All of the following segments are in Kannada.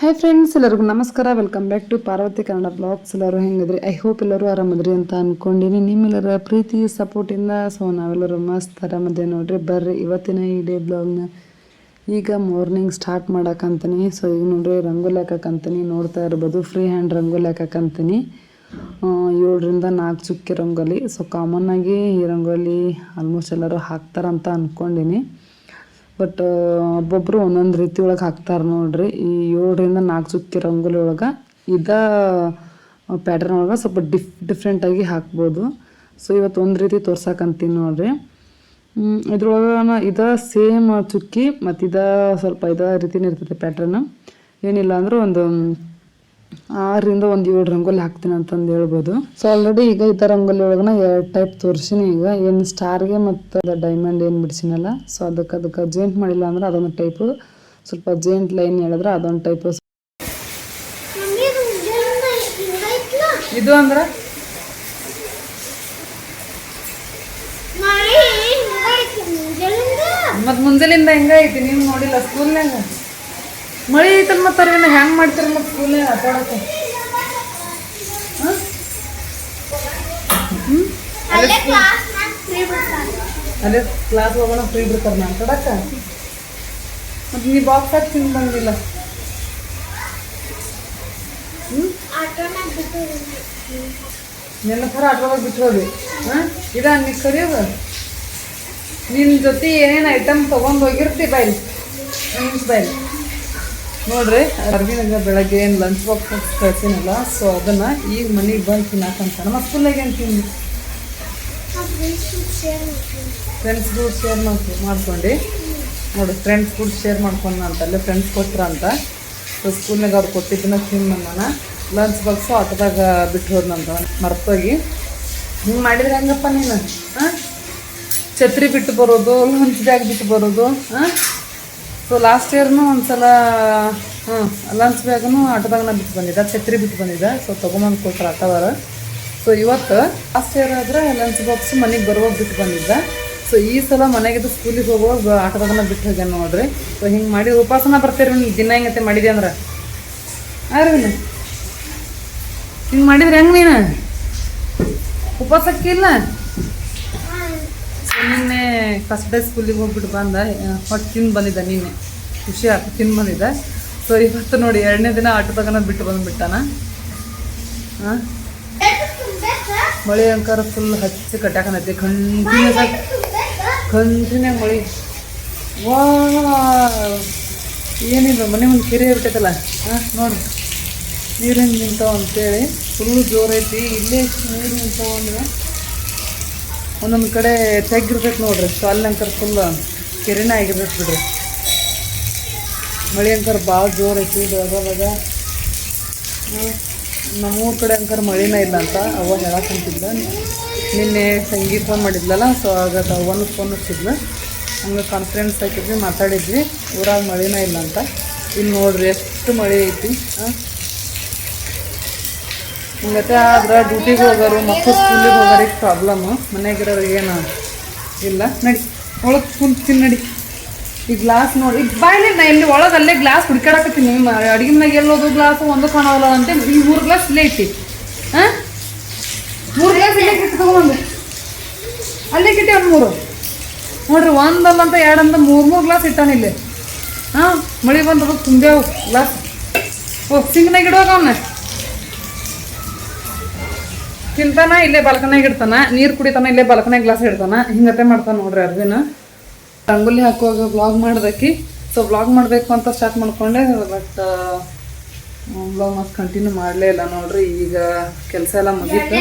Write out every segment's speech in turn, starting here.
ಹಾಯ್ ಫ್ರೆಂಡ್ಸ್ ಎಲ್ಲರಿಗೂ ನಮಸ್ಕಾರ. Welcome back to Parvati Kannada blogs ಎಲ್ಲರೂ ಹೆಂಗಿದ್ರಿ? ಐ ಹೋಪ್ ಎಲ್ಲರೂ ಆರಾಮದ್ರಿ ಅಂತ ಅಂದ್ಕೊಂಡಿನಿ ನಿಮ್ಮೆಲ್ಲರ ಪ್ರೀತಿ ಸಪೋರ್ಟಿಂದ ಸೊ ನಾವೆಲ್ಲರೂ ಮಸ್ತ್ ಆರಾಮದೇ ನೋಡ್ರಿ. ಬರ್ರಿ ಇವತ್ತಿನ ಈ ಡೇ ಬ್ಲಾಗ್ನ ಈಗ ಮಾರ್ನಿಂಗ್ ಸ್ಟಾರ್ಟ್ ಮಾಡಕ್ಕಂತೀನಿ ಸೊ ಈಗ ನೋಡ್ರಿ, ರಂಗೋಲಿ ಹಾಕಕ್ಕಂತೀನಿ ನೋಡ್ತಾ ಇರ್ಬೋದು ಫ್ರೀ ಹ್ಯಾಂಡ್ ರಂಗೋಲಿ ಹಾಕಕ್ಕಂತೀನಿ ಏಳರಿಂದ ನಾಲ್ಕು ಚುಕ್ಕಿ ರಂಗೋಲಿ. ಸೊ ಕಾಮನ್ ಆಗಿ ಈ ರಂಗೋಲಿ ಆಲ್ಮೋಸ್ಟ್ ಎಲ್ಲರೂ ಹಾಕ್ತಾರಂತ ಅನ್ಕೊಂಡಿನಿ. ಬಟ್ ಒಬ್ಬೊಬ್ರು ಒಂದೊಂದು ರೀತಿ ಒಳಗೆ ಹಾಕ್ತಾರೆ ನೋಡ್ರಿ. ಈ ಏಳರಿಂದ ನಾಲ್ಕು ಸುತ್ತಿ ರಂಗೋಲಿ ಒಳಗೆ ಇದ ಪ್ಯಾಟರ್ನ್ ಒಳಗೆ ಸ್ವಲ್ಪ ಡಿಫ್ ಡಿಫ್ರೆಂಟಾಗಿ ಹಾಕ್ಬೋದು. ಸೊ ಇವತ್ತು ಒಂದು ರೀತಿ ತೋರ್ಸಕ್ಕಂತೀನಿ ನೋಡ್ರಿ. ಇದ್ರೊಳಗೆ ಇದ ಸೇಮ್ ಚುಕ್ಕಿ ಮತ್ತು ಇದ ಸ್ವಲ್ಪ ಇದ ರೀತಿನೇ ಇರ್ತೈತೆ ಪ್ಯಾಟ್ರನ್ ಏನಿಲ್ಲ ಅಂದ್ರೆ ಒಂದು ಆರರಿಂದ ಒಂದು ಏಳು ರಂಗೋಲಿ ಹಾಕ್ತೀನಿ ಅಂತಂದು ಹೇಳ್ಬೋದು. ಸೊ ಆಲ್ರೆಡಿ ಈಗ ಈ ಥರ ರಂಗೋಲಿ ಒಳಗನ ಎರಡು ಟೈಪ್ ತೋರಿಸಿನಿ ಈಗ. ಏನು ಸ್ಟಾರ್ಗೆ ಮತ್ತು ಡೈಮಂಡ್ ಏನು ಬಿಡಿಸಿನಲ್ಲ ಸೊ ಅದಕ್ಕೆ ಅದಕ್ಕೆ ಜೇಂಟ್ ಮಾಡಿಲ್ಲ ಅಂದ್ರೆ ಅದೊಂದು ಟೈಪು ಸ್ವಲ್ಪ ಜೇಂಟ್ ಲೈನ್ ಹೇಳಿದ್ರೆ ಅದೊಂದು ಟೈಪು ಇದು ಅಂದ್ರೆ? ಮತ್ತು ಮುಂಜಾನಿಂದ ಹೆಂಗೈತಿ ನೀವು ನೋಡಿಲ್ಲ ಸ್ಕೂಲ್ನಾಗ ಮಳೆ ಐತಲ್ ಮತ್ತೆ ಅವ್ರೇನು ಹೆಂಗೆ ಮಾಡ್ತಾರೆ ಮತ್ತೆ ಸ್ಕೂಲ್ ಆಡೋಕೆ ಅದೇ ಕ್ಲಾಸ್ ಹೋಗೋಣ ಫ್ರೀ ಬಿಡ್ತಾರೆ ನಾನು ಆಟಾಡಕ್ಕೆ ಮತ್ತು ನೀ ಬಾಕ್ಸ್ ಹಾಕಿ ತಿಂದು ಬಂದಿಲ್ಲ. ನಿನ್ನ ಥರ ಆಟೋದಾಗ ಬಿಟ್ಟು ಹೋಗಿ. ಹಾಂ? ಇದ ನೀ ಕರಿಯೋದು? ನಿನ್ನ ಜೊತೆ ಏನೇನು ಐಟಮ್ ತೊಗೊಂಡು ಹೋಗಿರ್ತಿ ಬೈಲಿ ಬೈಲ್ ನೋಡ್ರಿ ಅರ್ವಿನಾಗ ಬೆಳಗ್ಗೆ ಏನು ಲಂಚ್ ಬಾಕ್ಸ್ ಕಳ್ಸಿನಲ್ಲ ಸೊ ಅದನ್ನು ಈಗ ಮನೆಗೆ ಬಂದು ತಿನ್ನಕ್ಕಂತಾನೆ ಮತ್ತು ಸ್ಕೂಲಾಗ ಏನು ತಿಂದು ಫ್ರೆಂಡ್ಸ್ ಕೂಡ ಶೇರ್ ಮಾಡ್ಕೊ ಮಾಡ್ಕೊಂಡು. ನೋಡಿ ಫ್ರೆಂಡ್ಸ್ ಕೂಡ ಶೇರ್ ಮಾಡ್ಕೊಂಡು ಅಂತ ಅಲ್ಲೇ ಫ್ರೆಂಡ್ಸ್ ಕೊಟ್ರ ಅಂತ. ಸೊ ಸ್ಕೂಲ್ನಾಗ ಅವ್ರು ಕೊಟ್ಟಿದ್ದನ್ನ ತಿಂದು ನಾನು ಲಂಚ್ ಬಾಕ್ಸು ಆಟೋದಾಗ ಬಿಟ್ಟು ಹೋದ್ನಂತ ಮರ್ತೋಗಿ. ಹಿಂಗೆ ಮಾಡಿದ್ರೆ ಹೆಂಗಪ್ಪ ನೀನು? ಹಾಂ ಛತ್ರಿ ಬಿಟ್ಟು ಬರೋದು ಲಂಚ್ ಬ್ಯಾಗ್ ಬಿಟ್ಟು ಬರೋದು ಹಾಂ ಸೊ ಲಾಸ್ಟ್ ಇಯರ್ನು ಒಂದ್ಸಲ ಹ್ಞೂ ಲಂಚ್ ಬ್ಯಾಗನು ಆಟೋದಾಗ ನಾ ಬಿಟ್ಟು ಬಂದಿದ್ದೆ. ಛತ್ರಿ ಬಿಟ್ಟು ಬಂದಿದ್ದೆ. ಸೊ ತೊಗೊಂಬಂದು ಕೊಟ್ರು ಆಟವಾರ ಸೊ ಇವತ್ತು ಲಾಸ್ಟ್ ಇಯರ್ ಆದ್ರೆ ಲಂಚ್ ಬಾಕ್ಸ್ ಮನೆಗೆ ಬರುವಾಗ ಬಿಟ್ಟು ಬಂದಿದ್ದೆ. ಸೊ ಈ ಸಲ ಮನೆಗಿದ್ದು ಸ್ಕೂಲಿಗೆ ಹೋಗುವಾಗ ಆಟೋದಾಗನ ಬಿಟ್ಟು ಹೋಗ್ಯಾನ ನೋಡ್ರಿ. ಸೊ ಹಿಂಗೆ ಮಾಡಿ ಉಪವಾಸನ ಬರ್ತೀರಿ ನೀವು ದಿನ ಹೆಂಗತ್ತೆ ಮಾಡಿದೆ ಅಂದ್ರೆ? ಅರ್ವಿನ ಹಿಂಗೆ ಮಾಡಿದ್ರೆ ಹೆಂಗೆ ನೀನು? ಉಪವಾಸಕ್ಕಿಲ್ಲ ನಿನ್ನೆ ಫಸ್ಟ್ ಡೇ ಸ್ಕೂಲಿಗೆ ಹೋಗ್ಬಿಟ್ಟು ಬಂದ, ಹೊಟ್ಟು ತಿಂದು ಬಂದಿದ್ದ ನಿನ್ನೆ. ಖುಷಿ ಆಯ್ತು ತಿಂದು ಬಂದಿದ್ದ. ಸೊ ಇವತ್ತು ನೋಡಿ, ಎರಡನೇ ದಿನ ಆಟೋದಾಗನ ಬಿಟ್ಟು ಬಂದುಬಿಟ್ಟಾನ. ಹಾಂ ಮಳೆ ಅಂಕಾರ ಫುಲ್ ಹಚ್ಚಿ ಕಟ್ಟಾಕನೈತಿ. ಕಂಟಿನ್ಯೂಸ್ ಆಗಿ ಕಂಟಿನ್ಯೂ ಮಳೆ. ವಾ ಏನಿಲ್ಲ ಮನೆ ಮುಂದೆ ಕೆರೆ ಇರ್ತೈತಲ್ಲ? ಹಾಂ ನೋಡಿ. ನೀರಿನ ನಿಂತಾವ ಅಂತೇಳಿ. ಫುಲ್ ಜೋರೈತಿ. ಇಲ್ಲೇ ನೀರು ನಿಂತಾವ ಅಂದ್ರೆ ಒಂದೊಂದು ಕಡೆ ತೆಗ್ಗಿರ್ತೈತೆ ನೋಡ್ರಿ. ಸೊ ಅಲ್ಲಿ ಅಂಕರ್ ಫುಲ್ ಕೆರೆನೇ ಆಗಿರ್ತೈತೆ ಬಿಡ್ರಿ. ಮಳೆ ಅಂಕರ್ ಭಾಳ ಜೋರು ಐತಿ ಬೆಳಗಾವಾಗ ನಮ್ಮೂರ ಕಡೆ ಅಂಕರ್ ಮಳೆನೇ ಇಲ್ಲ ಅಂತ ಅವ್ವ ಅಂತಿದ್ದ ನಿನ್ನೆ ಸಂಗೀತ ಫೋನ್ ಮಾಡಿದ್ಲಲ್ಲ ಸೊ ಆಗ ಅವನು ಫೋನ್ ಹಚ್ಚಿದ್ಲು. ಹಂಗೆ ಕಾನ್ಫಿಡೆನ್ಸ್ ಹಾಕಿದ್ವಿ, ಮಾತಾಡಿದ್ವಿ. ಊರಾಗ ಮಳೆನೇ ಇಲ್ಲ ಅಂತ. ಇಲ್ಲಿ ನೋಡ್ರಿ, ಎಷ್ಟು ಮಳೆ ಐತಿ. ಹಾಂ? ಹಿಂಗತೆ ಆದ್ರೆ ಡ್ಯೂಟಿಗೆ ಹೋಗೋರು ಮಕ್ಕಳು ಸ್ಕೂಲಿಗೆ ಹೋಗೋರಿಗೆ ಪ್ರಾಬ್ಲಮ್ಮು ಮನೆಯಾಗಿರೋರಿಗೆ ಏನು ಇಲ್ಲ. ನಡಿ, ಒಳಗೆ ಕುಂತೀನಿ ನಡಿ. ಈ ಗ್ಲಾಸ್ ನೋಡಿ ಈಗ ಬಾಯ್ಲಿ ನಾ ಇಲ್ಲಿ ಒಳಗೆ ಅಲ್ಲೇ ಗ್ಲಾಸ್ ಹುಡ್ಕಾಡಕತ್ತೀನಿ ಅಡುಗೆ ಮನೆಗೆ ಎಲ್ಲೋದು ಗ್ಲಾಸ್ ಒಂದು ಕಾಣೋಲ್ಲ ಅಂತ. ಈ ಮೂರು ಗ್ಲಾಸ್ ಇಲ್ಲೇ ಇಟ್ಟಿ ಹಾಂ ಮೂರು ಗ್ಲಾಸ್ ಇಲ್ಲೇ ತಗೊಂಡು ಅಲ್ಲೇ ಕಿಟ್ಟಿ ಒಂದು ಮೂರು? ನೋಡ್ರಿ ಒಂದಲ್ಲ ಅಂತ ಎರಡಂತ ಮೂರು ಮೂರು ಗ್ಲಾಸ್ ಇಟ್ಟಾನ ಇಲ್ಲಿ. ಹಾಂ ಮಳೆ ಬಂದ್ರೆ ತುಂಬ್ಯಾವು ಗ್ಲಾಸ್ ಓ, ಸಿಂಗ್ನಾಗ ಇಡುವಾಗ ಅವನ್ನ ತಿಂತಾನ ಇಲ್ಲೇ ಬಲ್ಕನಾಗ ಇಡ್ತಾನ ನೀರು ಕುಡಿತಾನ ಇಲ್ಲೇ ಬಲ್ಕನಾಗ ಗ್ಲಾಸ್ ಇಡ್ತಾನ ಹಿಂಗತೆ ಮಾಡ್ತಾನ ನೋಡ್ರಿ ಅರ್ವಿನ. ರಂಗೋಲಿ ಹಾಕುವಾಗ ಬ್ಲಾಗ್ ಮಾಡ್ದಕ್ಕಿ ಸೊ ಬ್ಲಾಗ್ ಮಾಡಬೇಕು ಅಂತ ಸ್ಟಾರ್ಟ್ ಮಾಡ್ಕೊಂಡೆ ಬಟ್ ಬ್ಲಾಗ್ ಮತ್ತೆ ಕಂಟಿನ್ಯೂ ಮಾಡಲೇ ಇಲ್ಲ ನೋಡ್ರಿ ಈಗ ಕೆಲಸ ಎಲ್ಲ ಮುಗಿತು.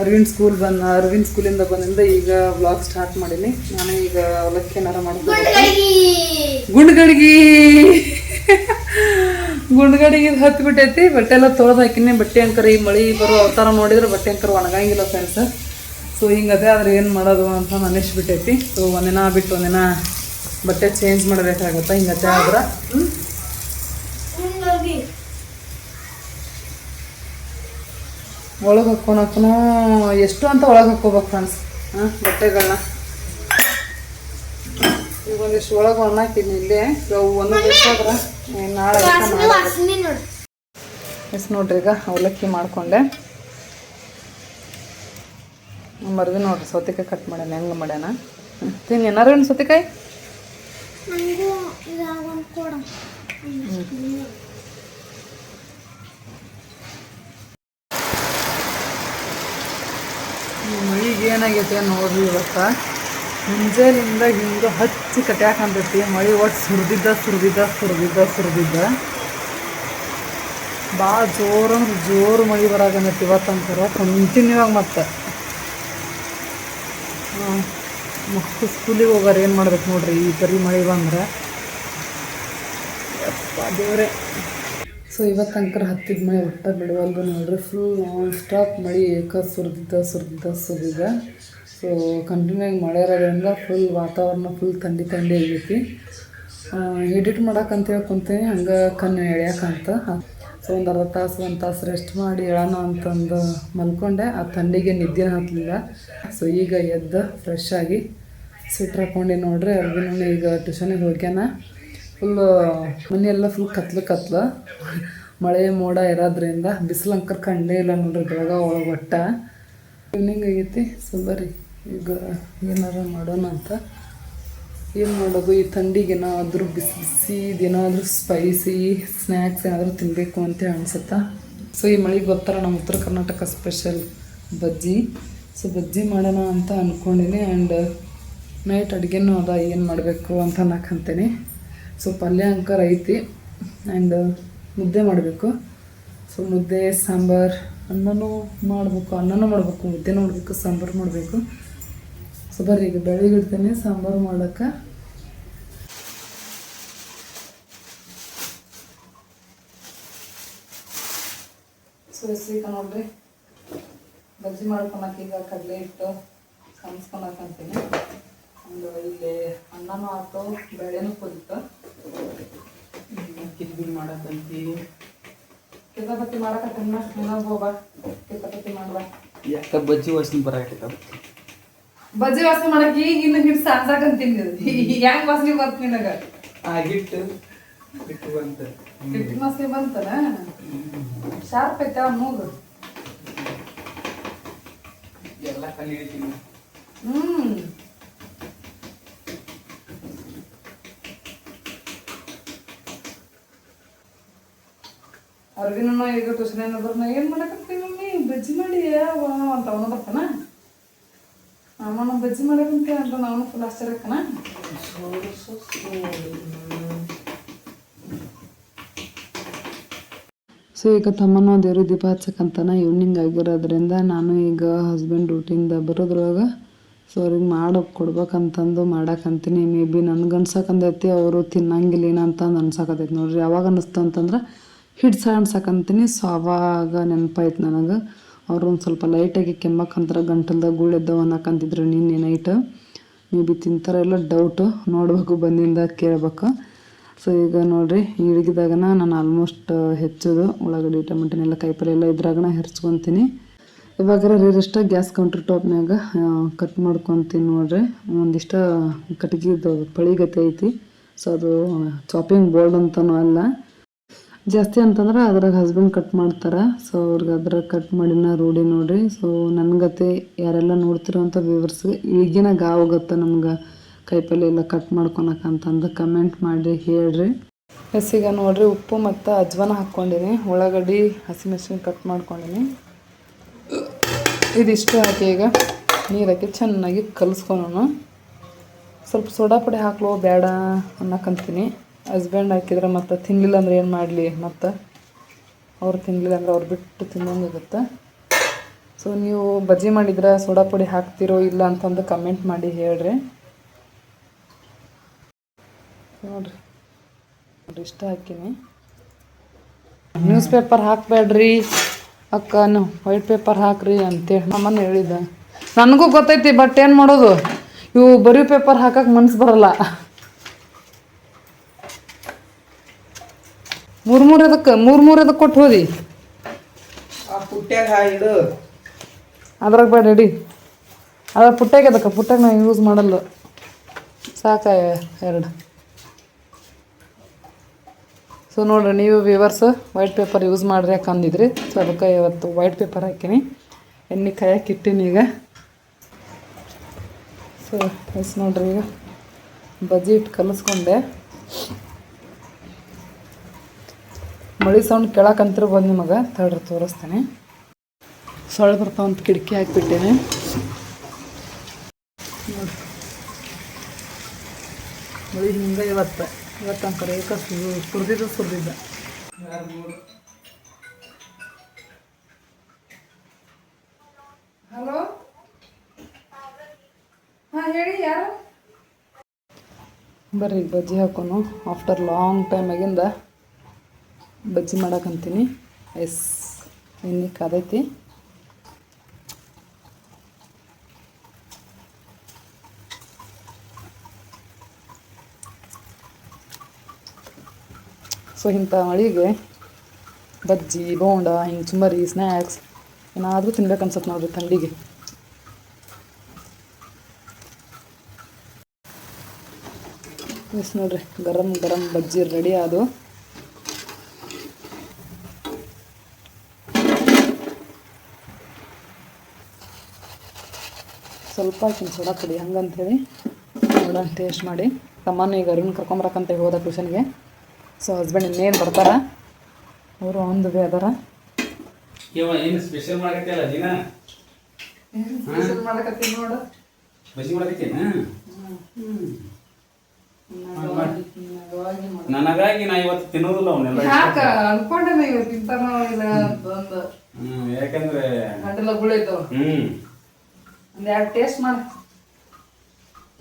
ಅರವಿಂದ್ ಸ್ಕೂಲ್ ಬಂದ ಅರವಿಂದ್ ಸ್ಕೂಲಿಂದ ಬಂದಿಂದ ಈಗ ಬ್ಲಾಗ್ ಸ್ಟಾರ್ಟ್ ಮಾಡೀನಿ. ನಾನು ಈಗ ಅವಲಕ್ಕಿ ಏನಾರ ಮಾಡ್ಕೊಂಡು ಗುಂಡ್ಗಡಿಗಿ! ಗುಂಡ್ಗಡಿಗೆ ಹತ್ತು ಬಿಟ್ಟೈತಿ ಬಟ್ಟೆ ಎಲ್ಲ ತೊಳೆದು ಹಾಕಿನಿ. ಬಟ್ಟೆ ಅಂಕರ್ ಈ ಮಳೆ ಬರೋ ಅವತಾರ ನೋಡಿದ್ರೆ ಬಟ್ಟೆ ಅಂಕರ್ ಒಣಗಂಗಿಲ್ಲ ಫ್ರೆಂಡ್ಸ್ ಸೊ ಹಿಂಗದೆ ಆದ್ರೆ ಏನು ಮಾಡೋದು ಅಂತ ಅನಿಸ್ಬಿಟ್ಟೈತಿ ಸೊ ಒಂದಿನ ಬಿಟ್ಟು ಒಂದಿನ ಬಟ್ಟೆ ಚೇಂಜ್ ಮಾಡಬೇಕಾಗತ್ತೆ ಹಿಂಗತೆ ಆದ್ರೆ? ಒಳಗೆ ಹಾಕೊಳಕ್ಕೂ ಎಷ್ಟು ಅಂತ ಒಳಗೆ ಹಾಕೋಬೇಕು ಫ್ರೆಂಡ್ಸ್ ಹಾಂ ಬಟ್ಟೆಗಳನ್ನ ಒಂದಿಷ್ಟು ಒಳಗೆ ಒಣ ಹಾಕಿದ್ನಿ ಇಲ್ಲೇ. ಒಂದು ಒಂದೊಂದು ಎಷ್ಟಾದ್ರೆ ಏನ್ ನಾಳೆ ಎಸ್ ನೋಡ್ರಿ ಈಗ ಅವಲಕ್ಕಿ ಮಾಡ್ಕೊಂಡೆ. ಬರ್ದು ನೋಡ್ರಿ ಸೌತೆಕಾಯಿ ಕಟ್ ಮಾಡ್ಯಾನ ಹೆಂಗೆ ಮಾಡ್ಯಾನ? ತಿನ್ ಏನಾರು ಏನು ಸೌತೆಕಾಯಿ? ಒಂದು ಮಳಿಗೆ ಏನಾಗೈತೆ ನೋಡ್ರಿ ಇವತ್ತ? ಮುಂಜಾನಿಂದ ಹಿಂಗೆ ಹಚ್ಚಿ ಕಟ್ಯಾಕಂತೈತಿ ಮಳೆ ಒಟ್ಟು ಸುರಿದಿದ್ದ ಸುರಿದಿದ್ದ ಸುರಿದಿದ್ದ ಸುರಿದಿದ್ದ. ಭಾಳ ಜೋರು ಅಂದ್ರೆ ಜೋರು ಮಳೆ ಬರಾಕಂದೈತಿ ಇವತ್ತಂತಾರ. ಕಂಟಿನ್ಯೂ ಆಗಿ ಮತ್ತೆ. ಮಕ್ಕಳು ಸ್ಕೂಲಿಗೆ ಹೋಗೋರು ಏನು ಮಾಡ್ಬೇಕು ನೋಡ್ರಿ ಈ ಬರೀ ಮಳೆ ಬಂದ್ರೆ. ಯಪ್ಪ ದೇವ್ರೆ. ಸೊ ಇವತ್ತಂಕರ ಹತ್ತಿದ ಮಳೆ ಒಟ್ಟ ಬಿಡುವಲ್ದು ನೋಡ್ರಿ. ಫುಲ್ ನಾನ್ ಸ್ಟಾಪ್ ಮಳೆ ಏಕ ಸುರಿದಿದ್ದ ಸುರಿದಿದ್ದ ಸುರಿದಿದ್ದ. ಸೊ ಕಂಟಿನ್ಯೂ ಮಳೆ ಇರೋದ್ರಿಂದ ಫುಲ್ ವಾತಾವರಣ ಫುಲ್ ಥಂಡಿ ಥಂಡಿ ಆಗೈತಿ. ಎಡಿಟ್ ಮಾಡಕ್ಕಂತೇಳಿ ಕುಂತೀನಿ ಹಂಗೆ ಕಣ್ಣು ಎಳ್ಯಾಕಂತ ಸೊ ಒಂದು ಅರ್ಧ ತಾಸು, ಒಂದು ತಾಸು ರೆಸ್ಟ್ ಮಾಡಿ ಹೇಳೋಣ ಅಂತಂದು ಮಲ್ಕೊಂಡೆ. ಆ ತಂಡಿಗೆ ನಿದ್ದೆ ಹತ್ತಲಿಲ್ಲ ಸೊ ಈಗ ಎದ್ದು ಫ್ರೆಶ್ ಆಗಿ ಸ್ವೆಟ್ರ್ ಹಾಕ್ಕೊಂಡು ನೋಡ್ರಿ. ಅರ್ಬಿನೂ ಈಗ ಟ್ಯೂಷನಿಗೆ ಹೋಗ್ಯಾನ. ಫುಲ್ ಮನೆಯೆಲ್ಲ ಫುಲ್ ಕತ್ಲು ಕತ್ಲು. ಮಳೆ, ಮೋಡ ಇರೋದ್ರಿಂದ ಬಿಸಿಲು ಅಂಕರ್ ಕಂಡೇ ಇಲ್ಲ ನೋಡ್ರಿ. ಬೆಳಗ್ಗೆ ಒಳಗೆ ಒಟ್ಟ. ಈವ್ನಿಂಗ್ ಆಗೈತಿ. ಸೊ ಬರ್ರಿ. ಈಗ ಏನಾರ ಮಾಡೋಣ ಅಂತ. ಏನು ಮಾಡೋದು? ಈ ಥಂಡಿಗೆ ಏನಾದರೂ ಬಿಸಿ ಬಿಸಿ ಏನಾದರೂ ಸ್ಪೈಸಿ ಸ್ನ್ಯಾಕ್ಸ್ ಏನಾದರೂ ತಿನ್ನಬೇಕು ಅಂತ ಅನಿಸುತ್ತಾ? ಸೊ ಈ ಮಳೆಗೆ ಗೊತ್ತಾರ ನಮ್ಮ ಉತ್ತರ ಕರ್ನಾಟಕ ಸ್ಪೆಷಲ್ ಬಜ್ಜಿ. ಸೊ ಬಜ್ಜಿ ಮಾಡೋಣ ಅಂತ ಅಂದ್ಕೊಂಡಿನಿ ಆ್ಯಂಡ್ ನೈಟ್ ಅಡುಗೆನೂ ಅದ, ಏನು ಮಾಡಬೇಕು ಅಂತ ಅನ್ನಕಂತೀನಿ. ಸೊ ಪಲ್ಯ ಅಂಕರ್ ಐತಿ ಆ್ಯಂಡ್ ಮುದ್ದೆ ಮಾಡಬೇಕು. ಸೊ ಮುದ್ದೆ, ಸಾಂಬಾರು ಅನ್ನನೂ ಮಾಡಬೇಕು ಅನ್ನನೂ ಮಾಡಬೇಕು ಮುದ್ದೆನೂ ಮಾಡಬೇಕು ಸಾಂಬಾರು ಮಾಡಬೇಕು. ಸೊ ಬರ್ರಿ ಈಗ ಬೆಳಗಿಡ್ತೇನೆ ಇಡ್ತೀನಿ ಸಾಂಬಾರು ಮಾಡೋಕ್ಕೆ. ಸೊ ನೋಡ್ರಿ ಬಜ್ಜಿ ಮಾಡ್ಕೊಳಕ್ಕೆ ಈಗ ಕಡಲೆ ಹಿಟ್ಟು ಕನ್ಸ್ಕೊಳಕಂತೀನಿ ಒಂದು ಇಲ್ಲಿ ಅನ್ನನೂ ಆಯ್ತು ಬೆಳೆನೂ ಕುದಿತು. ಕಿದ್ದು ಮಾಡಕ್ಕಂತಿ. ಕಿತ್ತಪತ್ತಿ ಮಾಡಕತ್ತೀನ ಚೆನ್ನಾಗಿ ಹೋಗ ಕಿತಾಪತಿ ಮಾಡ್ಬಾ. ಯಾಕೆ ಬಜ್ಜಿ ವಸ್ತು ಬರಾಕತ್ತದ? ಬಜ್ಜಿ ವಾಸನೆ ಮಾಡಕ್ ಈಗ ಇನ್ನು ಹಿಟ್ಟು ಸಾಕ್ಸಾಕಂತೀನಿ ಹೆಂಗ್ ವಾಸನೆ ಬರ್ತ ನಿನಗ? ಹಿಟ್ಟು. ಹಿಟ್ಟು ಬಂತ. ಹಿಟ್ಟಿನ ವಾಸನೆ ಬಂತನ? ಶಾರ್ಪ್ ಐತೆ ಆ ಮೂಗು? ಎಲ್ಲ ಕಲಿ ಹಿಡಿತೀನಿ ಹ್ಮ್. ಅರ್ವಿನ ಈಗ ಟ್ಯೂಷನ್ ಏನಾದ್ರು ನಾ ಏನ್ ಮಾಡಕತ್ತೀನಿ ಮಮ್ಮಿ? ಬಜ್ಜಿ ಮಾಡಿ ಅಂತ ಅವನು ಬರ್ತಾನ? ಅಮ್ಮನ ಬಜ್ಜಿ ಮಾಡಕಂತ ಅಂತ ನಾನು ಫುಲ್ ಆಶ್ಚರ್ಯಕ್ಕನ ಸೊ ಈಗ ತಮ್ಮನ ದೇವ್ರ ದೀಪ ಹಚ್ಚಕ್ಕಂತನ ಈವ್ನಿಂಗ್ ಆಗಿರೋದ್ರಿಂದ ನಾನು ಈಗ ಹಸ್ಬೆಂಡ್ ಡ್ಯೂಟಿಯಿಂದ ಬರೋದ್ರೊಳಗೆ ಸೊ ಅವ್ರಿಗೆ ಮಾಡೋಕೆ ಕೊಡ್ಬೇಕಂತಂದು ಮಾಡಕ್ಕಂತೀನಿ ಮೇ ಬಿ ನನ್ಗೆ ಅನ್ಸಕಂದೈತಿ ಅವರು ತಿನ್ನಂಗಿಲ್ಲ ಏನಂತಂದು ಅನ್ಸಕತೈತಿ. ನೋಡ್ರಿ, ಯಾವಾಗ ಅನ್ನಿಸ್ತು ಅಂತಂದ್ರೆ ಹಿಡ್ಸ ಅನ್ಸಕಂತೀನಿ. ಸೊ ಅವಾಗ ನೆನಪಾಯ್ತು ನನಗೆ. ಅವ್ರು ಒಂದು ಸ್ವಲ್ಪ ಲೈಟಾಗಿ ಕೆಮ್ಮಕ್ಕಂತಾರೆ ಗಂಟಲ್ದಾಗ ಗುಳಿದ್ದವು ಅನ್ನಕಂತಿದ್ರು ನಿನ್ನೆ ನೈಟ್ ಮೇ ಬಿ ತಿಂತಾರೆಲ್ಲ ಡೌಟು ನೋಡಬೇಕು ಬಂದಿಂದ ಕೇಳ್ಬೇಕು. ಸೊ ಈಗ ನೋಡಿರಿ ಇಳಿಗಿದಾಗನ ನಾನು ಆಲ್ಮೋಸ್ಟ್ ಹೆಚ್ಚೋದು ಉಳ್ಳಾಗಡ್ಡಿ ಟೊಮೆಟೊನೆಲ್ಲ ಕಾಯಿಪಲ್ಲೆ ಎಲ್ಲ ಇದ್ರಾಗನ ಹೆರ್ಚ್ಕೊತೀನಿ. ಇವಾಗ ರೀರಿಷ್ಟ ಗ್ಯಾಸ್ ಕೌಂಟ್ರ್ ಟಾಪ್ನಾಗ ಕಟ್ ಮಾಡ್ಕೊತೀನಿ ನೋಡ್ರಿ. ಒಂದಿಷ್ಟು ಪಳಿ ಪಳಿಗತೆ ಐತಿ. ಸೊ ಅದು ಚಾಪಿಂಗ್ ಬೋರ್ಡ್ ಅಂತನೂ ಅಲ್ಲ. ಜಾಸ್ತಿ ಅಂತಂದ್ರೆ ಅದ್ರಾಗ ಹಸ್ಬೆಂಡ್ ಕಟ್ ಮಾಡ್ತಾರೆ. ಸೊ ಅವ್ರಿಗೆ ಅದ್ರಾಗ ಕಟ್ ಮಾಡಿನ ರೂಢಿ ನೋಡ್ರಿ. ಸೊ ನನ್ಗತೆ ಯಾರೆಲ್ಲ ನೋಡ್ತಿರೋಂಥ ವ್ಯೂವರ್ಸ್ಗೆ ಈಗಿನ ಗಾವಾಗತ್ತೆ ನಮ್ಗೆ ಕೈಪಲ್ಲೆ ಎಲ್ಲ ಕಟ್ ಮಾಡ್ಕೊಳಕ ಅಂತಂದು ಕಮೆಂಟ್ ಮಾಡಿ ಹೇಳ್ರಿ. ಈಗ ನೋಡ್ರಿ ಉಪ್ಪು ಮತ್ತು ಅಜ್ವಾನ ಹಾಕ್ಕೊಂಡಿನಿ ಉಳ್ಳಾಗಡ್ಡಿ ಹಸಿಮೆಣಸಿನ ಕಟ್ ಮಾಡ್ಕೊಂಡಿನಿ. ಇದಿಷ್ಟು ಹಾಕಿ ಈಗ ನೀರು ಹಾಕಿ ಚೆನ್ನಾಗಿ ಕಲಿಸ್ಕೊಳೋಣ ಸ್ವಲ್ಪ ಸೋಡಾ ಪುಡಿ ಹಾಕ್ಲೋ, ಬೇಡ ಅನ್ನಕ್ಕಂತೀನಿ ಹಸ್ಬೆಂಡ್ ಹಾಕಿದ್ರೆ ಮತ್ತು ತಿನ್ನಲಿಲ್ಲ ಅಂದ್ರೆ ಏನು ಮಾಡಲಿ ಮತ್ತು? ಅವ್ರು ತಿನ್ನಲಿಲ್ಲ ಅಂದ್ರೆ ಅವ್ರು ಬಿಟ್ಟು ತಿನ್ನೋಂಗಾಗುತ್ತೆ ಸೊ ನೀವು ಬಜ್ಜಿ ಮಾಡಿದ್ರೆ ಸೋಡಾ ಪುಡಿ ಹಾಕ್ತಿರೋ ಇಲ್ಲ ಅಂತಂದು ಕಮೆಂಟ್ ಮಾಡಿ ಹೇಳ್ರಿ. ನೋಡ್ರಿ. ನೋಡ್ರಿ, ಇಷ್ಟ ಹಾಕಿನಿ. ನ್ಯೂಸ್ ಪೇಪರ್ ಹಾಕಬೇಡ್ರಿ. ಅಕ್ಕನು ವೈಟ್ ಪೇಪರ್ ಹಾಕ್ರಿ ಅಂತೇಳಿ ನಮ್ಮನ್ನು ಹೇಳಿದ್ದ. ನನಗೂ ಗೊತ್ತೈತಿ ಬಟ್ ಏನು ಮಾಡೋದು? ಇವು ಬರೀ ಪೇಪರ್ ಹಾಕಕ್ಕೆ ಮನ್ಸು ಬರಲ್ಲ. ಮೂರು ಮೂರು ಅದಕ್ಕೆ ಮೂರು ಮೂರು ಅದಕ್ಕೆ ಕೊಟ್ಟು ಹೋದಿ ಅದ್ರಾಗ ಬೇಡ ಇಡಿ. ಅದ್ರ ಪುಟ್ಟಾಗ ಅದಕ್ಕೆ ಪುಟ್ಟಾಗ ನಾವು ಯೂಸ್ ಮಾಡಲ್ಲ. ಸಾಕ ಎರಡು. ಸೊ ನೋಡ್ರಿ ನೀವು ವಿವರ್ಸ್ ವೈಟ್ ಪೇಪರ್ ಯೂಸ್ ಮಾಡ್ರಿ ಯಾಕಂದಿದ್ರಿ ಸೊ ಅದಕ್ಕೆ ಇವತ್ತು ವೈಟ್ ಪೇಪರ್ ಹಾಕಿನಿ. ಎಣ್ಣೆ ಕಾಯಕ್ಕೆ ಇಟ್ಟೀನಿ ಈಗ. ಸೊ ಎಸ್ ನೋಡ್ರಿ ಈಗ. ಬಜ್ಜಿ ಇಟ್ಟು ಕಲಿಸ್ಕೊಂಡೆ. ಮಳಿ ಸೌಂಡ್ ಕೇಳಕ್ಕಂತಿರ್ಬೋದು ನಿಮಗೆ ತಡ್ರಿ ತೋರಿಸ್ತೇನೆ. ಸೊಳ್ಳೆ ಬರ್ತಾವಂತ ಕಿಟಕಿ ಹಾಕಿಬಿಟ್ಟೇನೆ. ಮಳೆ ಮಳಿ ಹಿಂಗೆ ಇವತ್ತು. ಇವತ್ತು ಅಂತಾರೆ ಏಕ ಸುರಿದಿದ್ದು ಸುರಿದಿದ್ದ ಹಲೋ? ಹಾಂ ಹೇಳಿ ಯಾರು? ಬರ್ರಿ ಬಜ್ಜಿ ಹಾಕೋನು. ಆಫ್ಟರ್ ಲಾಂಗ್ ಟೈಮ್ ಆಗಿಂದ ಬಜ್ಜಿ ಮಾಡಕ್ಕಂತೀನಿ ಎಸ್, ಎಣ್ಣೆ ಕಾದೈತಿ. ಸೊ ಇಂಥ ಮಳಿಗೆ ಬಜ್ಜಿ, ಬೋಂಡ ಹಿಂಗೆ ಚುಮರಿ ಸ್ನ್ಯಾಕ್ಸ್ ಏನಾದರೂ ತಿನ್ಬೇಕು ಅನ್ಸತ್ತೆ ನೋಡ್ರಿ ಥಂಡಿಗೆ. ಎಸ್ ನೋಡ್ರಿ, ಗರಂ ಗರಂ ಬಜ್ಜಿ ರೆಡಿ ಆದು. ಸ್ವಲ್ಪ ಹಾಕಿನ ಸೋಡಾ ಪುಡಿ ಹಂಗಂತೇಳಿ ನೋಡೋಣ ಟೇಸ್ಟ್ ಮಾಡಿ. ತಮ್ಮನ ಈಗ ಅರುಣ್ ಕರ್ಕೊಂಬರಕ್ಕಂತ ಹೋದ ಟ್ಯೂಷನ್ಗೆ ಸೊ ಹಸ್ಬೆಂಡ್ ಇನ್ನೇನು ಬರ್ತಾರ. ಅವರು ಒಂದು ಬೇ ಅದಾರ ಏನು ಸ್ಪೆಷಲ್ ಮಾಡಕತ್ತಿಲ್ಲ ದಿನ ಮಾಡಕತ್ತೀನಿ ನೋಡು. ಮಾಡಕತ್ತೇನ? ನನಗಾಗಿ ನಾ ಇವತ್ತು ತಿನ್ನೋದಿಲ್ಲ ಅವನ್ನೆಲ್ಲ ಯಾಕ? ಅನ್ಕೊಂಡೆ ನೀವು ತಿಂತಾನೋ ಇಲ್ಲ ಅಂತಂದು ಹ್ಮ್. ಯಾಕಂದ್ರೆ ಗುಳಿತಾವ ಹ್ಮ್. ಒಂದು ಎರಡು ಟೇಸ್ಟ್ ಮಾಡಿ.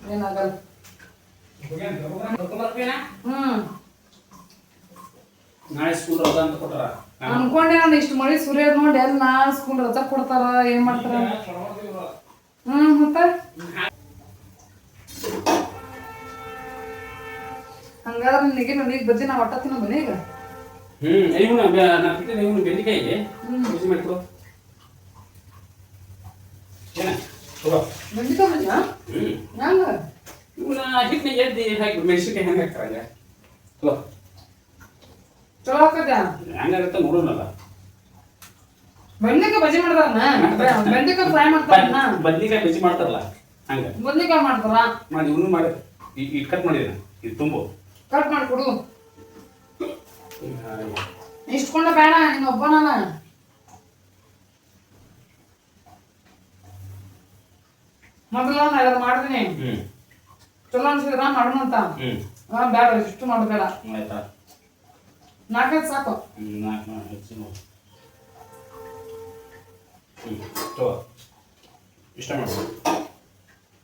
ಏನಾಗಲ್ಲ. ಹ್ಮ್. ನಾಳೆ ಸ್ಕೂಲ್ ರಜಾ ಅಂತ ಕೊಟ್ಟಾರ ಅನ್ಕೊಂಡೆ ನಾನು ಇಷ್ಟು ಮಳಿ ಸುರಿಯೋದ್ ನೋಡಿ ಎಲ್ಲ ನಾ ಸ್ಕೂಲ್ ರಜಾ ಕೊಡ್ತಾರ ಏನ್ ಮಾಡ್ತಾರ ಹ್ಮ್ ಮತ್ತ? ಹಂಗಾದ್ರೆ ನಿನಗೆ ನನಗೆ ಬಜ್ಜಿ ನಾ ಒಟ್ಟ ತಿನ್ನೋ ಬನ್ನಿ ಈಗ ಹ್ಮ್ ಬೆಂಡಿಕಾಯಿ ಹ್ಮ್. ಮಾಡಿಕೊಡು ಏನ ತಗೋ ಬೆಂಡಿಕಾಯಿ ಬಜ್ಜಿ ಹ್ಮ್ ಹೆಂಗ ಇವನ ಹಿಟ್ಟಿನ ಎದ್ದಿ ಹಾಕಿ ಮೆಣಸಿನ್ಕಾಯಿ ಹೆಂಗೆ ಹಾಕ್ತಾರಂಗ ತಗೋ ಚಲೋ. ಹಾಕದ್ಯಾ ಹೆಂಗಾಗತ್ತ ನೋಡೋಣಲ್ಲ. ಬೆಂಡಿಕಾಯಿ ಬಜ್ಜಿ ಮಾಡ್ತಾರನ ಬೆಂಡಿಕಾಯಿ ಫ್ರೈ ಮಾಡ್ತಾರಲ್ಲ. ಬದ್ನಿಕಾಯಿ ಬಜಿ ಮಾಡ್ತಾರಲ್ಲ ಹಂಗ. ಬದ್ನಿಕಾಯಿ ಮಾಡ್ತಾರ? ಮಾಡಿ ಇವನು ಮಾಡಿ. ಇಟ್ ಕಟ್ ಮಾಡಿದ ಇದು ತುಂಬು. ಕಟ್ ಮಾಡ್ಕೊಡು. ಇಷ್ಟಕೊಂಡ ಬೇಡ ನೀನು ಒಬ್ಬನಲ್ಲ. ಮೊದಲ ನಾ ಇದನ್ನ ಮಾಡ್ತೀನಿ ಹ್ಮ್. ಚಲೋ ಅನ್ಸಿದ್ರ ಮಾಡೋಣ ಅಂತ. ಹ್ಮ್. ಹಾ ಬೇಡ ಇಷ್ಟು ಮಾಡಬೇಡ ಆಯ್ತಾ? ನಾಲ್ಕೈದು ಸಾಕು. ಹ್ಮ್ ನಾಲ್ಕು ನಾಲ್ಕು ಹೆಚ್ಚು ಹ್ಮ್ ತಗೋ. ಇಷ್ಟ ಮಾಡು.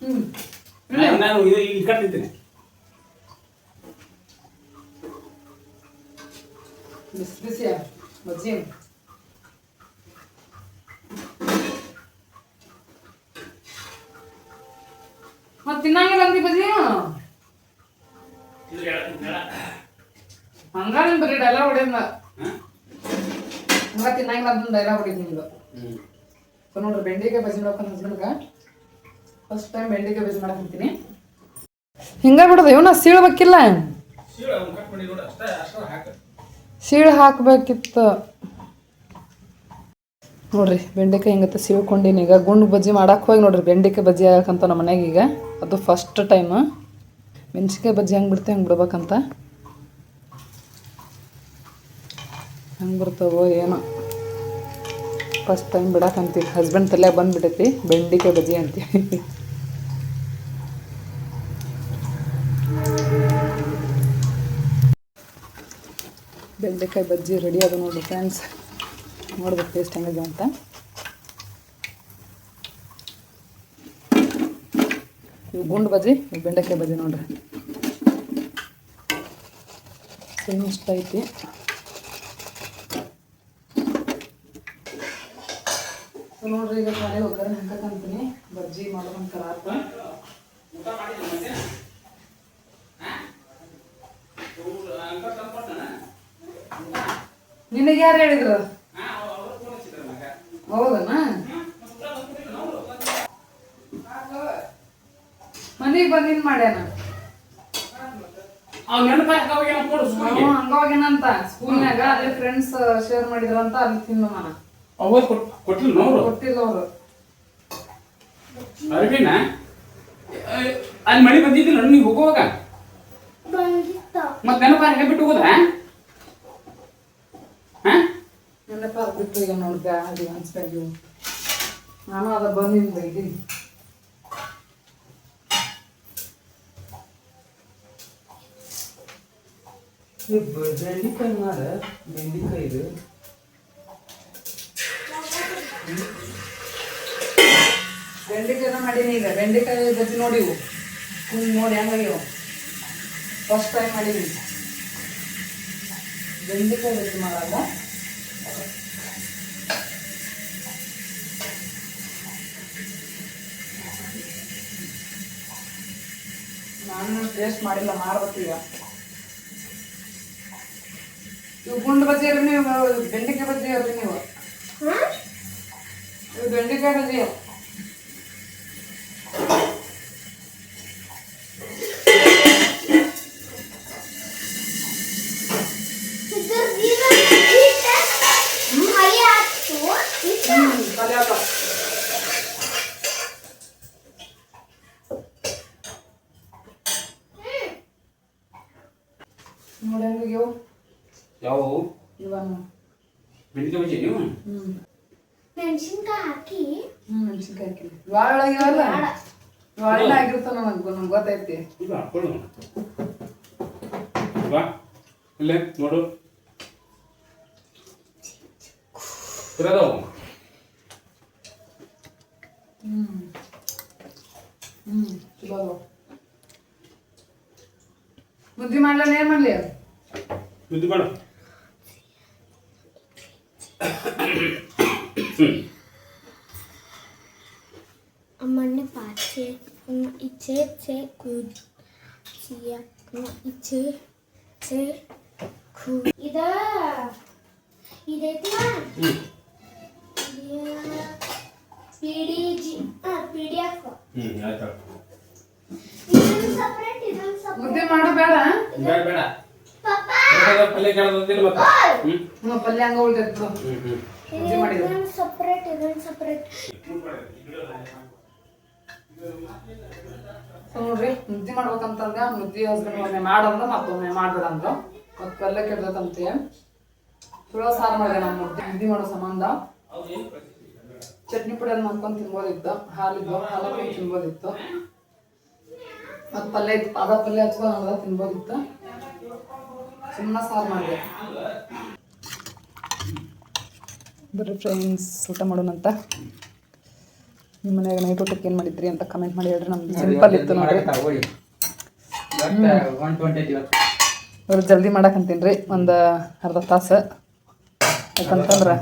ಹ್ಮ್. ನಾನು ನಾನು ಇದು ಬಿಸಿ ಬಿಸಿ ಬಜ್ಜಿ ತಿನ್ನಂಗಿಲ್ಲ ಅಂದಿ ಹೇಳ್ತೀನಿ ಹಂಗಾರೆ ಬರೀ ಡೈಲಾಗ್ ಹಂಗ ತಿನ್ನಂಗಿಲ್ಲ ಅಂತ ಡೈಲಾಗ್ ಹೊಡಿದ್ ನಿಮ್ದು. ಸೊ ನೋಡ್ರಿ ಬೆಂಡಿಗೆ ಬಜಿ ಹಸ್ಬೆಂಡ್ಗ ಫಸ್ಟ್ ಟೈಮ್ ಬೆಂಡಿಕಾಯಿ ಬಜ್ಜಿ ಮಾಡಕಂತೀನಿ ಹಿಂಗ ಬಿಡೋದು ಇವನ ಸೀಳ್ಬೇಕಿಲ್ಲ ಸೀಳು ಹಾಕ್ಬೇಕಿತ್ತು. ನೋಡ್ರಿ ಬೆಂಡೆಕಾಯಿ ಹಿಂಗತ್ತೆ ಸೀಳ್ಕೊಂಡಿನಿ. ಈಗ ಗುಂಡು ಬಜ್ಜಿ ಮಾಡಕ್ಕೆ ಹೋಗಿ ನೋಡ್ರಿ ಬೆಂಡೆಕಾಯಿ ಬಜ್ಜಿ ಆಗಕ್ಕಂತ ನಮ್ಮ ಮನೆಗೆ ಈಗ. ಅದು ಫಸ್ಟ್ ಟೈಮ್ ಮೆಣಸಿನ್ಕಾಯಿ ಬಜ್ಜಿ ಹೆಂಗೆ ಬಿಡ್ತೆ, ಹಂಗೆ ಬಿಡ್ಬೇಕಂತ? ಹೆಂಗೆ ಬರ್ತಾವೋ ಏನೋ. ಫಸ್ಟ್ ಟೈಮ್ ಬಿಡಕ್ಕಂತೀವಿ ಹಸ್ಬೆಂಡ್ ತಲೆ ಬಂದ್ಬಿಟ್ಟೈತಿ ಬೆಂಡಿಕಾಯಿ ಬಜ್ಜಿ ಅಂತೀವಿ. ಬೆಂಡೆಕಾಯಿ ಬಜ್ಜಿ ರೆಡಿ ಆದ ನೋಡಿ ಫ್ರೆಂಡ್ಸ್ ನೋಡ್ಬೇಕು ಟೇಸ್ಟ್ ಹೆಂಗಿದೆ ಅಂತ. ಇವು ಗುಂಡು ಬಜ್ಜಿ, ಇವು ಬೆಂಡೆಕಾಯಿ ಬಜ್ಜಿ ನೋಡ್ರಿ. ಸೇಮ್ ಇಷ್ಟ ಐತಿ. ನೋಡ್ರಿ ಈಗ ಮನೆ ಒಗ್ಗರಣೆ ಹಾಕಂತೀನಿ ಬಜ್ಜಿ ಮಾಡೋದಂತಾರ ಆತ ನಿನಗೆ ಯಾರು ಹೇಳಿದ್ರು? ಹೌದನಾ ಮನೆಗೆ ಬಂದಿನ್ ಮಾಡ್ಯಾನ. ಹಂಗೋಗೇನಂತ ಸ್ಕೂಲ್ನಾಗ ಅದೇ ಫ್ರೆಂಡ್ಸ್ ಶೇರ್ ಮಾಡಿದ್ರಂತ ಅಲ್ಲಿ ತಿಂದು ನಾನು ಅವಾಗ ಕೊಟ್ ಕೊಟ್ಟಿಲ್ಲ ನೋಡು. ಕೊಟ್ಟಿಲ್ಲ ಅವರು. ಅರವಿನ ಅಲ್ಲಿ ಮಳೆ ಬಂದಿದ್ದಿಲ್ಲ ನೀವು ಹೋಗುವಾಗ? ಬಂದಿತ್ತ. ಮತ್ತೆ ನೆನಪ ಹಂಗೆ ಬಿಟ್ಟು ಹೋದ ಹಾ? ನೆನಪ ಬಿಟ್ಟು ಈಗ ನೋಡ್ದೆ ಅದು ಅನ್ಸ್ತಾ ನಾನು ಅದ ಬಂದಿನ ಇದ್ದೀನಿ ಬೆಂಡಿಕಾಯಿ ಮಾರ? ಬೆಂಡಿಕಾಯಿ ಇದು? ಬೆಂಡೆಕಾಯಿನ ಮಾಡೀನಿ ಈಗ. ಬೆಂಡೆಕಾಯಿ ಬಜ್ಜಿ ನೋಡಿವು ಹ್ಞೂ ನೋಡಿ ಹೆಂಗಾಗ್ಯವ ಫಸ್ಟ್ ಟೈಮ್ ಮಾಡೀನಿ. ಬೆಂಡೆಕಾಯಿ ಬಜ್ಜಿ ಮಾಡಲ್ಲ ನಾನು ಟೇಸ್ಟ್ ಮಾಡಿಲ್ಲ ಮಾಡ್ಬೇಕು ಗುಂಡು ಬಜ್ಜಿ ಅಲ್ರಿ ನೀವು ಬೆಂಡೆಕಾಯಿ ಬಜ್ಜಿ ಅಲ್ರಿ ನೀವು ಇವು ಬೆಂಡೆಕಾಯಿ ಬಜ್ಜಿ ಮಳೆ ಆಗ್ತು ಇಷ್ಟ ಕಲ್ಯಾಕ ನೋಡಿ ಹೆಂಗಿಗ್ಯವು ಯಾವ ಇವನು ಬೆಂಡಿಕಾಯಿ ಬಜ್ಜಿ ನೀವು ಹ್ಮ್ ಮೆಣಸಿನ್ಕಾಯಿ ಹಾಕಿ ಹ್ಮ್ ಮೆಣಸಿನ್ಕಾಯಿ ಹಾಕಿನಿ ಭಾಳ ಒಳಗಿವಲ್ಲ ಭಾಳ ಆಗಿರ್ತಾವ ನಮ್ಗೆ ಗೊತ್ತೈತಿ. ಇಲ್ಲ ಹಾಕೊಳ್ಳು ಬಾ ಇಲ್ಲೇ ನೋಡು. ಇರೋದವು ಹ್ಮ್. ಹ್ಮ್ ಚಲೋ ಅದಾವ. ಮುದ್ದೆ ಮಾಡ್ಲ ಏನ್ ಮಾಡ್ಲಿ? ಬುದ್ಧಿ ಬೇಡ. ಅಮ್ಮಣ್ಣೆ ಪಾಚೆ ಅಮ್ಮ ಇಚ್ಚೆ ಚೆ ಕೂದ್ ಚಿಯ ಅಮ್ಮ ಇಚ್ಚೆ ಚೆ ಕೂ ಇದ ಇದೈತಿ ಹ್ಞೂ P D G P D F ಹ್ಞೂ ಆಯ್ತು ಇದೊಂದು ಸಪ್ರೇಟ್ ಇದೊಂದು ಸಪ್ರೇಟ್ ಮುದ್ದೆ ಮಾಡು ಬೇಡ ಬೇಡ ಬೇಡ ಪಪ್ಪ ಬೇಡ, ಪಲ್ಯ ಕೇಳೋದಿಲ್ಲ ಮತ್ತೆ? ಹ್ಞೂ ಹ್ಞೂ ಪಲ್ಯ ಹಂಗ ಉಳಿದಿತ್ತು ಹ್ಞೂ ಹ್ಞೂ ಮುದ್ದೆ ಮಾಡಿದ್ರು. ಸಪ್ರೇಟ್ ಇದೊಂದು ಸಪ್ರೇಟ್ ಸೊ ನೋಡ್ರಿ ಮುದ್ದೆ ಮಾಡ್ಬೇಕಂತಂದ ಮುದ್ದೆ ಹಸ್ಬೆಂಡ್ ಒಮ್ಮೆ ಮಾಡಂದ್ರ ಮತ್ತೊಮ್ಮೆ ಮಾಡ್ಬೇಡ ಅಂದ್ರು ಮತ್ತೆ ಪಲ್ಯ ಕೆಡ್ದೈತಂತೆ ತುಳ ಸಾರು ಮಾಡಿದೆ ನಮ್ಮ ಮುದ್ದೆ ಮುದ್ದೆ ಮಾಡೋ ಸಂಬಂಧ. ಚಟ್ನಿ ಪುಡಿ ಮಾಡ್ಕೊಂಡು ತಿನ್ಬೋದಿತ್ತು. ಹಾಲಿದ್ದು ಹಾಲು ಹಾಕೊಂಡು ತಿನ್ಬೋದಿತ್ತು. ಮತ್ತೆ ಪಲ್ಯ ಇತ್ತು. ಅದ ಪಲ್ಯ ಹಚ್ಕೊಂಡು ತಿನ್ಬೋದಿತ್ತು. ಸುಮ್ಮನೆ ಸಾರು ಮಾಡಿದೆ. ಬರ್ರಿ ಫ್ರೆಂಡ್ಸ್ ಊಟ ಮಾಡೋಣಂತ. ನಿಮ್ಮ ಮನೆಯಾಗ ನೈಟ್ ಊಟಕ್ಕೆ ಏನು ಮಾಡಿದ್ರಿ ಅಂತ ಕಮೆಂಟ್ ಮಾಡಿ ಹೇಳ್ರಿ ನಮ್ದು ಸಿಂಪಲ್ ಇತ್ತು ನೋಡ್ರಿ. ಜಲ್ದಿ ಮಾಡಕ್ಕಂತೀನಿ ರೀ ಒಂದು ಅರ್ಧ ತಾಸು. ಯಾಕಂತಂದ್ರೆ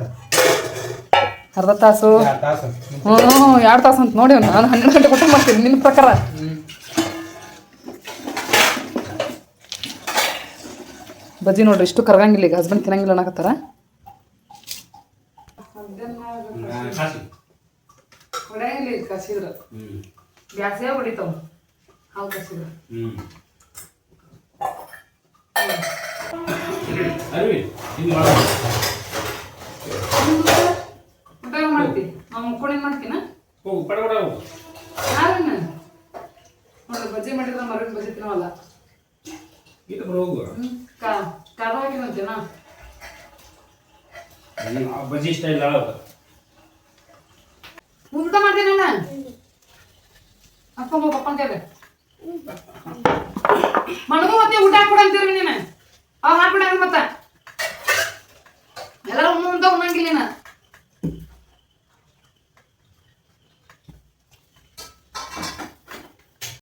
ಅರ್ಧ ತಾಸು. ತಾಸು? ಹ್ಞೂ ಎರಡು ತಾಸು ಅಂತ ನೋಡಿ ನಾನು ಹನ್ನೆರಡು ಗಂಟೆ ಊಟ ಮಾಡ್ತೀನಿ ನಿನ್ನ ಪ್ರಕಾರ. ಬಜ್ಜಿ ನೋಡ್ರಿ, ಇಷ್ಟು ಕರಗಂಗಿಲ್ಲ ಈಗ ಹಸ್ಬೆಂಡ್ ತಿನ್ನಂಗಿಲ್ಲ ಅನ್ನಕತ್ತಾರ. ಮಾಡ್ತೀನಿ ಊಟ ಮಾಡ್ತಿ ಮಾಡ್ತೀನ ಬಜ್ಜಿ ಮಾಡಿದ್ರೆ ಮರನ್ ಬಜ್ಜಿ ತಿನ್ನವಲ್ಲ ಇದು ಹೋಗುವ ಕಾದ ಹಾಕಿನಂತೇನಾ ಬಜ್ಜಿ ಇಷ್ಟ ಇಲ್ಲ ಅದು ಊಟ ಮಾಡ್ತೀನಿ ನಾನು ಅಪ್ಪ ಪಪ್ಪ ಅಂತೇಳಿ ಮನಗೂ ಮತ್ತೆ ಊಟ ಹಾಕ್ಬಿಡ ಅಂತೀರಿ ನೀನು. ಅವ್ ಹಾಕ್ಬಿಡ ಮತ್ತ. ಎಲ್ಲರೂ ಉಣ್ಣ ಉಣ್ಣಂಗಿಲ್ಲ ನೀನು.